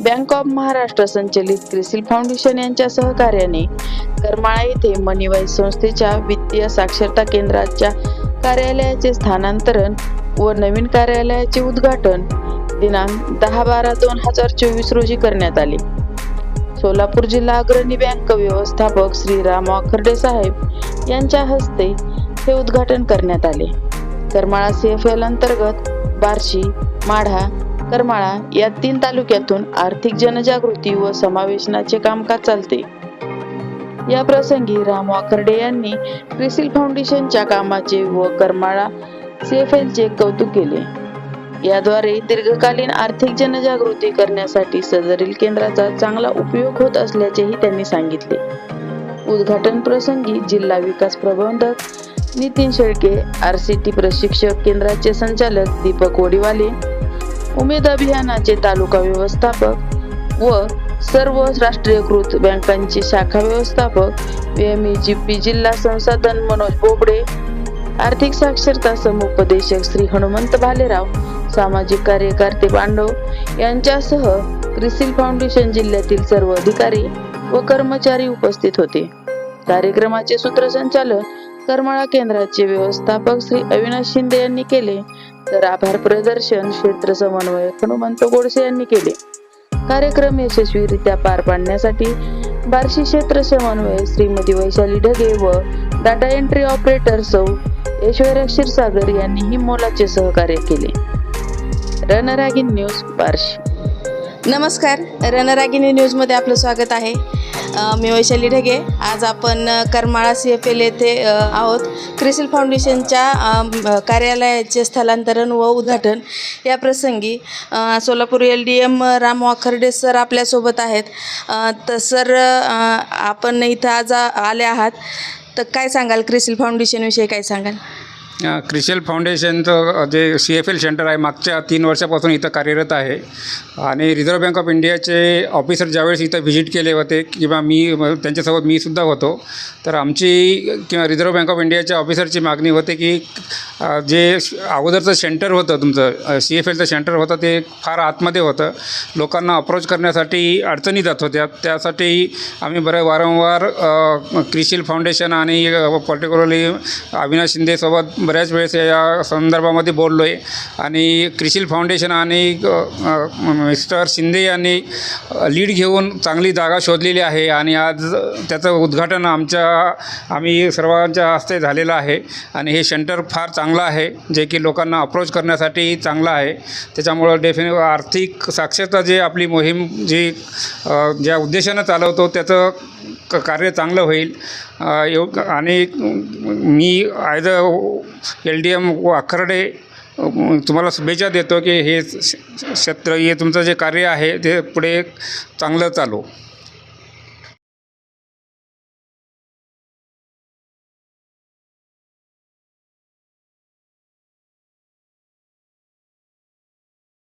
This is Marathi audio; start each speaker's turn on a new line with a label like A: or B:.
A: बँक ऑफ महाराष्ट्र संचलित क्रिसिल फाउंडेशन यांच्या सहकार्याने करमाळा येथे मनीवाई संस्थेच्या वित्तीय साक्षरता केंद्राच्या कार्यालयाचे स्थानांतरण व नवीन कार्यालयाचे उद्घाटन दिनांक दहा बारा दोन हजार चोवीस रोजी करण्यात आले. सोलापूर जिल्हा अग्रणी बँक व्यवस्थापक श्री राम वाखर्डे साहेब यांच्या हस्ते हे उद्घाटन करण्यात आले. करमाळा एल अंतर्गत बार्शी माढा करमाळा या तीन तालुक्यातून आर्थिक जनजागृती व समावेशनाचे कामकाज चालते. या प्रसंगी राम वाकर्डे यांनी क्रिसिल फाउंडेशनच्या कामाचे व करमाळा सीएफएलचे कौतुक केले. याद्वारे दीर्घकालीन आर्थिक जनजागृती करण्यासाठी सदरील केंद्राचा चांगला उपयोग होत असल्याचेही त्यांनी सांगितले. उद्घाटन प्रसंगी जिल्हा विकास प्रबंधक Nitin Shelke R C T प्रशिक्षक केंद्राचे संचालक दीपक ओडिवाले उमेद अभियानाचे तालुका व्यवस्थापक व सर्व राष्ट्रीयकृत बँकांचे शाखा व्यवस्थापक पी जिल्हा संसाधन मनोज बोबडे आर्थिक साक्षरता समुपदेशक श्री हनुमंत भालेराव सामाजिक कार्यकर्ते पांडव यांच्यासह क्रिसिल फाउंडेशन जिल्ह्यातील सर्व अधिकारी व कर्मचारी उपस्थित होते. कार्यक्रमाचे सूत्रसंचालन करमाळा केंद्राचे व्यवस्थापक श्री अविनाश शिंदे यांनी केले. तर आभार प्रदर्शन क्षेत्र समन्वयक हनुमंत गोडसे यांनी केले. कार्यक्रम यशस्वीरित्या पार पाडण्यासाठी बार्शी क्षेत्र समन्वय श्रीमती वैशाली ढगे व डाटा एंट्री ऑपरेटर सौ ऐश्वर्या क्षीरसागर यांनीही मोलाचे सहकार्य केले. रणरागिन न्यूज बार्शी.
B: नमस्कार. रणरागिनी न्यूजमध्ये आपलं स्वागत आहे. मी वैशाली ढगे. आज आपण करमाळा सी एफ एल येथे आहोत. क्रिसिल फाउंडेशनच्या कार्यालयाचे स्थलांतरण व उद्घाटन या प्रसंगी Solapur L D M Ram Wakharde sir आपल्यासोबत आहेत. तर सर आपण इथं आज आले आहात. तर काय सांगाल क्रिसिल फाउंडेशनविषयी काय सांगाल?
C: क्रिशल फाउंडेशनचं जे सी एफ एल सेंटर आहे मागच्या तीन वर्षापासून इथं कार्यरत आहे. आणि रिझर्व्ह बँक ऑफ इंडियाचे ऑफिसर ज्यावेळेस इथं व्हिजिट केले होते किंवा मी त्यांच्यासोबत मी सुद्धा होतो तर आमची किंवा रिझर्व्ह बँक ऑफ इंडियाच्या ऑफिसरची मागणी होते की जे अगोदरचं सेंटर होतं तुमचं सी एफ एलचं सेंटर होतं ते फार आतमध्ये होतं. लोकांना अप्रोच करण्यासाठी अडचणी जात होत्या. त्यासाठी आम्ही बरं वारंवार अ, क्रिशिल फाउंडेशन आणि पर्टिक्युलरली अविनाश शिंदेसोबत बऱ्याच वेळेस या संदर्भामध्ये बोललो आहे आणि क्रिशिल फाउंडेशन आणि मिस्टर शिंदे यांनी लीड घेऊन चांगली जागा शोधलेली आहे. आणि आज त्याचं उद्घाटन आमच्या आम्ही सर्वांच्या हस्ते झालेलं आहे. आणि हे सेंटर फार चांगलं आहे जे की लोकांना अप्रोच करण्यासाठी चांगलं आहे. त्याच्यामुळं डेफिने आर्थिक साक्षरता जे आपली मोहीम जी ज्या उद्देशानं चालवतो त्याचं क कार्य चांगलं होईल. एव आणि मी as a L D M Wakharde अ, तुम्हाला शुभेच्छा देतो की हे श- क्षेत्र हे तुमचं जे कार्य आहे ते पुढे चांगलं चालू.